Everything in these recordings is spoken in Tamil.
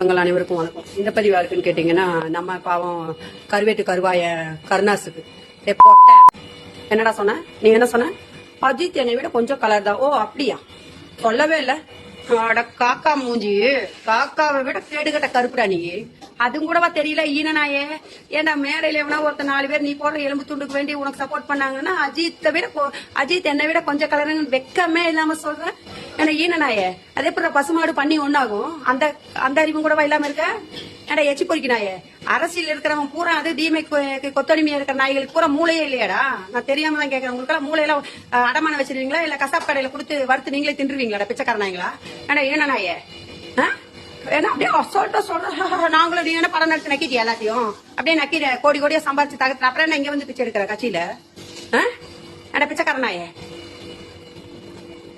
உங்கள் அனைவருக்கும் வணக்கம். இந்த பதிவு யாருக்குன்னு கேட்டீங்கன்னா நம்ம பாவம் கருவேட்டு கருவாய கருணாசுக்கு. ஏ பொட்ட. என்னடா சொன்ன? நீ என்ன சொன்ன? அஜித் என்னை விட கொஞ்சம் கலர் தான். ஓ அப்படியா? சொல்லவே இல்ல. அட காக்கா மூஞ்சி. காக்காவை விட கேடுகட்ட கருப்புடா நீ. அதுவும் கூடவா தெரியல ஈனனாயே. ஏன்டா மேடையில எவனா ஒருத்த நாலு பேர் நீ போடுற எலும்பு துண்டுக்கு வேண்டி உனக்கு சப்போர்ட் பண்ணாங்கன்னா அஜித்தை விட அஜித் என்னை விட கொஞ்சம் கலருன்னு வெக்கமே இல்லாம சொல்றேன் ஏன்னா ஈனனாயே அதே போல பசுமாடு பண்ணி ஒன்னாகும் அந்த அந்த அறிவும் கூடவா இல்லாம இருக்க? ஏடா எச்சி பொறிக்கு நாயே அரசியல் இருக்கிறவன் பூரா அது தீமை கொத்தடிமையா இருக்கிற நாய்களுக்கு பூரா மூளையே இல்லையாடா? நான் தெரியாம தான் கேட்கறேன் உங்களுக்கு மூளையெல்லாம் அடமானம் வச்சிருவீங்களா? இல்ல கசாப் கடையில கொடுத்து வறுத்து நீங்களே தின்றுவீங்களா பிச்சைக்கார நாய்களா ஏடா ஈன நாயே ஆ? ஏன்னா அப்படியே அசால்ட்டா சொல்ற நாங்களும் நீ என்ன படம் நடத்தி நக்கிட்டியா எல்லாத்தையும்? அப்படியே நக்கிற கோடி கோடியா சம்பாதிச்சு தகத்துல அப்புறம் என்ன இங்க வந்து பிச்சை எடுக்கிற கட்சியில? ஆ? ஏடா பிச்சைக்கார நாயே?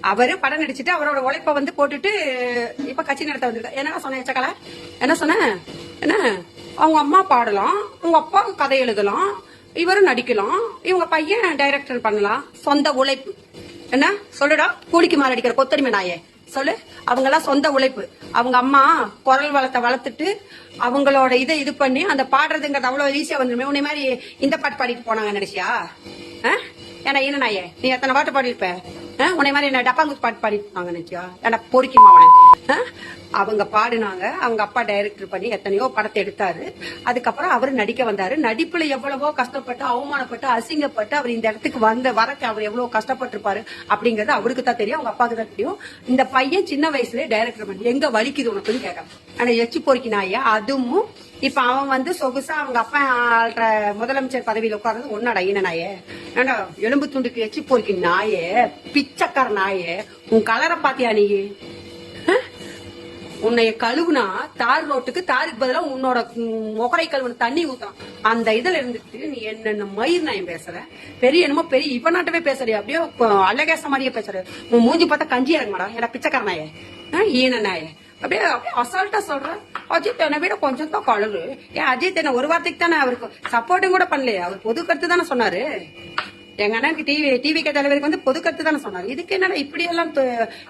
அவரு படம் நடிச்சிட்டு அவரோட உழைப்ப வந்து போட்டுட்டு இப்ப கட்சி நடத்த வந்திருக்காரு. என்ன சொன்ன சக்கல என்ன சொன்ன? என்ன? அவங்க அம்மா பாடலாம் உங்க அப்பா கதை எழுதலாம் இவரும் நடிக்கலாம் இவங்க பையன் டைரக்டர் பண்ணலாம். சொந்த உழைப்பு. என்ன? சொல்லுடா கூலிக்கு மாதிரி அடிக்கிற கொத்தடிமை நாயே. சொல்லு. அவங்க எல்லாம் சொந்த உழைப்பு. அவங்க அம்மா குரல் வளத்தை வளர்த்துட்டு அவங்களோட இதை இது பண்ணி அந்த பாடுறதுங்கிறது அவ்வளவு ஈஸியா வந்துருமே. உன்னை மாதிரி இந்த பாட்டு பாடிட்டு போனாங்க நினைச்சியா? ஆ? ஏன்னா என்ன நாயே? நீ எத்தனை பாட்டு பாடியிருப்ப? உன்னை மாதிரி என்ன டப்பாங்குத்து பாட்டு பாடிருப்பாங்க நினைச்சியா ஏன்னா பொறிக்குமா அவனை. அவங்க பாடினாங்க. அவங்க அப்பா டைரக்டர் பண்ணி எத்தனையோ படத்தை எடுத்தாரு. அதுக்கப்புறம் அவர் நடிக்க வந்தாரு. நடிப்புல எவ்வளவோ கஷ்டப்பட்டு அவமானப்பட்டு அசிங்கப்பட்டு அவர் இந்த இடத்துக்கு வந்த வரக்கு அவர் எவ்வளவு கஷ்டப்பட்டிருப்பாரு அப்படிங்கறது அவருக்கு தான் தெரியும். அவங்க அப்பாவுக்கு தான் தெரியும். இந்த பையன் சின்ன வயசுல டைரக்டர் பண்ணி எங்க வலிக்குது உனக்குன்னு கேட்கறான். ஆனா எச்சி பொறுக்கினாயா அதுவும் இப்ப அவன் வந்து சொகுசா அவங்க அப்பா ஆள்ற முதலமைச்சர் பதவியில உட்கார்றது ஒன்னடா ஈன நாயே. ஏண்டா எலும்பு துண்டுக்கு எச்சி பொறுக்கி நாயே பிச்சைக்கார நாயே. உன் கலரை பாத்தியா நீ? ஆ? உன்னைய கழுவுனா தார் ரோட்டுக்கு தாருக்கு பதிலா உன்னோட முகரை கழுவுன தண்ணி ஊத்தலாம் அந்த இதுல இருந்துட்டு நீ என்னென்ன மயிர் நான் பேசுற? பெரிய என்னமோ பெரிய இப்ப நாட்டவே பேசுறிய? அப்படியே அழகேச மாதிரியே பேசுற. உன் மூஞ்சி பார்த்தா கஞ்சி இறங்குமாடா? ஏன்னா பிச்சைக்காரனாயே ஆ, ஈன நாயே. அப்படியே அப்படியே அசால்ட்டா சொல்றேன். அஜித் என்னை விட கொஞ்சம் தான் கழுவு ஏன் அஜித் என்ன ஒரு வார்த்தைக்கு தானே அவருக்கு சப்போர்ட்டும் கூட பண்ணலையே? அவர் பொது கருத்து தானே சொன்னாரு. எங்க அண்ணனுக்கு டிவி டிவி கே தலைவருக்கு வந்து பொது கருத்து தானே சொன்னாரு. இதுக்கு என்னடா இப்படி எல்லாம்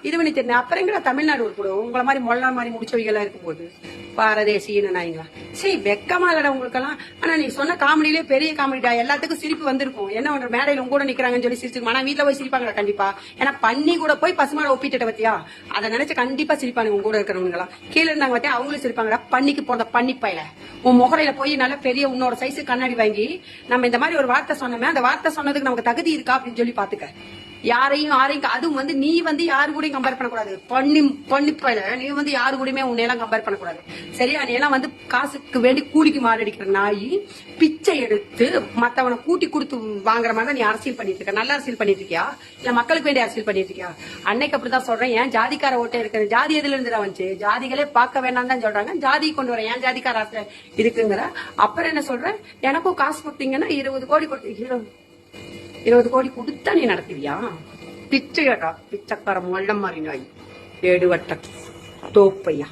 இது பண்ணி தெரியும் அப்புறம் எங்கடா தமிழ்நாடு உட்படும் உங்களை மாதிரி மொழ மாதிரி முடிச்சவைகளா இருக்கும் போது பாரதேசின்னு நாய்ங்களா. சரி வெக்கமா இல்லடா உங்களுக்கெல்லாம். ஆனா நீ சொன்ன காமெடியிலே பெரிய காமெடிடா. எல்லாத்துக்கும் சிரிப்பு வந்திருக்கும். என்ன ஒன்று மேடையில் உங்க கூட நிக்கிறாங்கன்னு சொல்லி சிரிச்சிருக்கும் ஆனா வீட்டுல போய் சிரிப்பாங்களா கண்டிப்பா. ஏன்னா பண்ணி கூட போய் பசுமாட ஒப்பிட்டு பத்தியா? அதை நினைச்சு கண்டிப்பா சிரிப்பாங்க உங்க கூட இருக்கிறவங்களா கீழே இருந்தாங்க பத்தியா? அவங்களும் சிரிப்பாங்கடா. பண்ணிக்கு போறத பண்ணி உன் முகரையில போய் நல்ல பெரிய உன்னோட சைஸ் கண்ணாடி வாங்கி நம்ம இந்த மாதிரி ஒரு வார்த்தை சொன்னோமே அந்த வார்த்தை சொன்னதுக்கு நமக்கு தகுதி இருக்கா அப்படின்னு சொல்லி பாத்துக்க. யாரையும் யாரையும் அதுவும் வந்து நீ வந்து யாரு கூடயும் கம்பேர் பண்ணக்கூடாது. பொண்ணு பொண்ணு நீ வந்து யாரு கூடயுமே உன்னையெல்லாம் கம்பேர் பண்ணக்கூடாது. சரியா? நீ எல்லாம் வந்து காசுக்கு வேண்டி கூலிக்கு மாறடிக்கிற நாய் பிச்சை எடுத்து மத்தவனை கூட்டி கொடுத்து வாங்குற மாதிரி தான் நீ அரசியல் பண்ணிட்டு இருக்க. நல்ல அரசியல் பண்ணிட்டு இருக்கியா? இல்ல மக்களுக்கு வேண்டிய அரசியல் பண்ணிட்டு இருக்கியா? அன்னைக்கு அப்படிதான் சொல்றேன். ஏன் ஜாதிக்கார ஓட்டே இருக்கிற ஜாதி எதுல இருந்து வந்துச்சு? ஜாதிகளே பார்க்க வேண்டாம் தான் சொல்றாங்க. ஜாதி கொண்டு வரேன். ஏன் ஜாதிக்கார இருக்குங்கிற? அப்புறம் என்ன சொல்றேன்? எனக்கும் காசு கொடுத்தீங்கன்னா இருபது கோடி கொடுத்து இருபது கோடி கொடுத்தா நீ நடத்துவியா? பிச்சையடா பிச்சைக்கார முள்ள மாதிரி நாய் ஏடுவட்ட தோப்பையா?